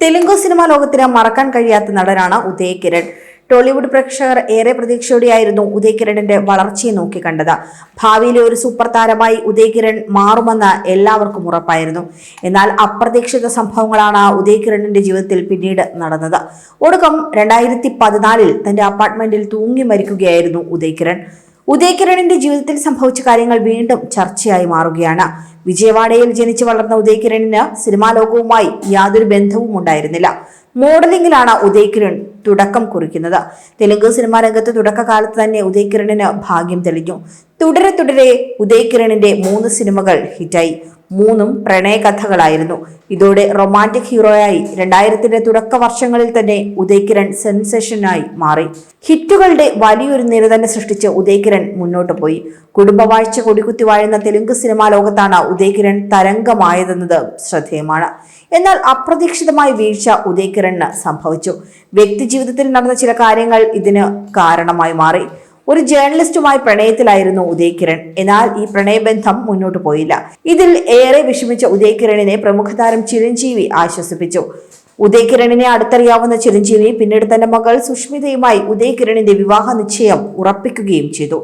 Telugu cinema ലോകത്തിന് മറക്കാൻ കഴിയാത്ത നടനാണ് ഉദയ് കിരൺ. ടോളിവുഡ് പ്രേക്ഷകർ ഏറെ പ്രതീക്ഷയോടെയായിരുന്നു ഉദയ് കിരണിന്റെ വളർച്ചയെ നോക്കിക്കണ്ടത് ഭാവിയിലെ ഒരു സൂപ്പർ താരമായി ഉദയ് കിരൺ മാറുമെന്ന് എല്ലാവർക്കും ഉറപ്പായിരുന്നു. എന്നാൽ അപ്രതീക്ഷിത സംഭവങ്ങളാണ് ഉദയ് കിരണിന്റെ ജീവിതത്തിൽ പിന്നീട് നടന്നത്. ഒടുക്കം രണ്ടായിരത്തി പതിനാലിൽ തന്റെ അപ്പാർട്ട്മെന്റിൽ തൂങ്ങി മരിക്കുകയായിരുന്നു ഉദയ് കിരൺ. ഉദയ് കിരണിന്റെ ജീവിതത്തിൽ സംഭവിച്ച കാര്യങ്ങൾ വീണ്ടും ചർച്ചയായി മാറുകയാണ്. വിജയവാഡയിൽ ജനിച്ചു വളർന്ന ഉദയകിരണിന് സിനിമാ ലോകവുമായി യാതൊരു ബന്ധവും ഉണ്ടായിരുന്നില്ല. മോഡലിംഗിലാണ് ഉദയകിരൺ തുടക്കം കുറിക്കുന്നത്. തെലുങ്ക് സിനിമാ രംഗത്ത് തുടക്കകാലത്ത് തന്നെ ഉദയകിരണിന് ഭാഗ്യം തെളിഞ്ഞു. തുടരെ തുടരെ ഉദയകിരണിന്റെ മൂന്ന് സിനിമകൾ ഹിറ്റായി. മൂന്നും പ്രണയകഥകളായിരുന്നു. ഇതോടെ റൊമാന്റിക് ഹീറോയായി രണ്ടായിരത്തിന്റെ തുടക്ക വർഷങ്ങളിൽ തന്നെ ഉദയകിരൺ സെൻസേഷനായി മാറി. ഹിറ്റുകളുടെ വലിയൊരു നിര തന്നെ സൃഷ്ടിച്ച് ഉദയകിരൺ മുന്നോട്ട് പോയി. കുടുംബവാഴ്ച കൊടികുത്തി വാഴുന്ന തെലുങ്ക് സിനിമാ ലോകത്താണ് ഉദയ് കിരൺ തരംഗമായതെന്നത് ശ്രദ്ധേയമാണ്. എന്നാൽ അപ്രതീക്ഷിതമായ വീഴ്ച ഉദയകിരണിന് സംഭവിച്ചു. വ്യക്തി ജീവിതത്തിൽ നടന്ന ചില കാര്യങ്ങൾ ഇതിന് കാരണമായി മാറി. ഒരു ജേർണലിസ്റ്റുമായി പ്രണയത്തിലായിരുന്നു ഉദയകിരൺ. എന്നാൽ ഈ പ്രണയബന്ധം മുന്നോട്ട് പോയില്ല. ഇതിൽ ഏറെ വിഷമിച്ച ഉദയകിരണിനെ പ്രമുഖ താരം ചിരഞ്ജീവി ആശ്വസിപ്പിച്ചു. ഉദയ് കിരണിനെ അടുത്തറിയാവുന്ന ചിരഞ്ജീവി പിന്നീട് തന്റെ മകൾ സുഷ്മിതയുമായി ഉദയകിരണിന്റെ വിവാഹ നിശ്ചയം ഉറപ്പിക്കുകയും ചെയ്തു.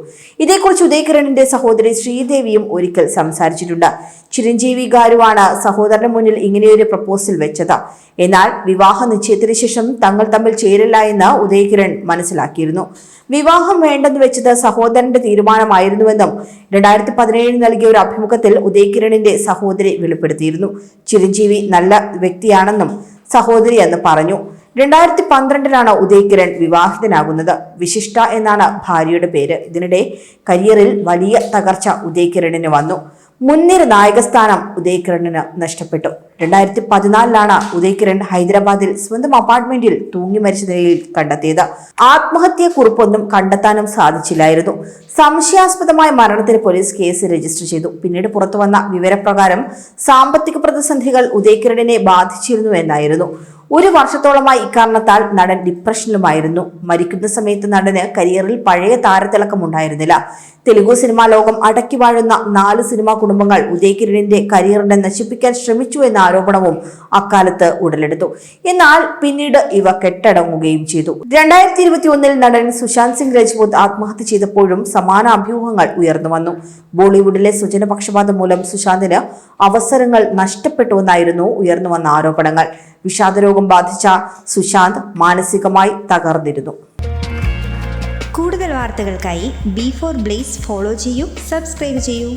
ഇതേക്കുറിച്ച് ഉദയകിരണിന്റെ സഹോദരി ശ്രീദേവിയും ഒരിക്കൽ സംസാരിച്ചിട്ടുണ്ട്. ചിരഞ്ജീവി ഗാരുവാണ് സഹോദരന് മുന്നിൽ ഇങ്ങനെയൊരു പ്രപ്പോസൽ വെച്ചത്. എന്നാൽ വിവാഹ നിശ്ചയത്തിന് ശേഷം തങ്ങൾ തമ്മിൽ ചേരില്ല എന്ന് ഉദയകിരൺ മനസ്സിലാക്കിയിരുന്നു. വിവാഹം വേണ്ടെന്ന് വെച്ചത് സഹോദരന്റെ തീരുമാനമായിരുന്നുവെന്നും രണ്ടായിരത്തി പതിനേഴിൽ നൽകിയ ഒരു അഭിമുഖത്തിൽ ഉദയകിരണിന്റെ സഹോദരി വെളിപ്പെടുത്തിയിരുന്നു. ചിരഞ്ജീവി നല്ല വ്യക്തിയാണെന്നും സഹോദരി എന്ന് പറഞ്ഞു. രണ്ടായിരത്തി പന്ത്രണ്ടിലാണ് ഉദയ് കിരൺ വിവാഹിതനാകുന്നത്. വിശിഷ്ട എന്നാണ് ഭാര്യയുടെ പേര്. ഇതിനിടെ കരിയറിൽ വലിയ തകർച്ച ഉദയ് കിരണിന് വന്നു. മുൻനിര നായകസ്ഥാനം സ്ഥാനം ഉദയകിരണിന് നഷ്ടപ്പെട്ടു. രണ്ടായിരത്തി പതിനാലിലാണ് ഉദയകിരൺ ഹൈദരാബാദിൽ സ്വന്തം അപ്പാർട്ട്മെന്റിൽ തൂങ്ങി മരിച്ച നിലയിൽ കണ്ടെത്തിയത്. ആത്മഹത്യ കുറിപ്പൊന്നും കണ്ടെത്താനും സാധിച്ചില്ലായിരുന്നു. സംശയാസ്പദമായ മരണത്തിന് പോലീസ് കേസ് രജിസ്റ്റർ ചെയ്തു. പിന്നീട് പുറത്തുവന്ന വിവരപ്രകാരം സാമ്പത്തിക പ്രതിസന്ധികൾ ഉദയകിരണിനെ ബാധിച്ചിരുന്നു എന്നായിരുന്നു. ഒരു വർഷത്തോളമായി ഇക്കാരണത്താൽ നടൻ ഡിപ്രഷനിലുമായിരുന്നു. മരിക്കുന്ന സമയത്ത് നടന് കരിയറിൽ പഴയ താരത്തിളക്കം ഉണ്ടായിരുന്നില്ല. തെലുഗു സിനിമാ ലോകം അടക്കി വാഴുന്ന നാല് സിനിമാ കുടുംബങ്ങൾ ഉദയകിരണിന്റെ കരിയറിനെ നശിപ്പിക്കാൻ ശ്രമിച്ചു എന്ന ആരോപണവും അക്കാലത്ത് ഉടലെടുത്തു. എന്നാൽ പിന്നീട് ഇവ കെട്ടടങ്ങുകയും ചെയ്തു. രണ്ടായിരത്തി ഇരുപത്തി ഒന്നിൽ നടൻ സുശാന്ത് സിംഗ് രജ്പൂത് ആത്മഹത്യ ചെയ്തപ്പോഴും സമാന അഭ്യൂഹങ്ങൾ ഉയർന്നു വന്നു. ബോളിവുഡിലെ സുജനപക്ഷപാതം മൂലം സുശാന്തിന് അവസരങ്ങൾ നഷ്ടപ്പെട്ടുവെന്നായിരുന്നു ഉയർന്നു വന്ന ആരോപണങ്ങൾ. വിഷാദരോഗം ബാധിച്ച സുശാന്ത് മാനസികമായി തകർന്നിരുന്നു. കൂടുതൽ വാർത്തകൾക്കായി ബി ഫോർ ബ്ലേസ് ഫോളോ ചെയ്യൂ സബ്സ്ക്രൈബ് ചെയ്യൂ.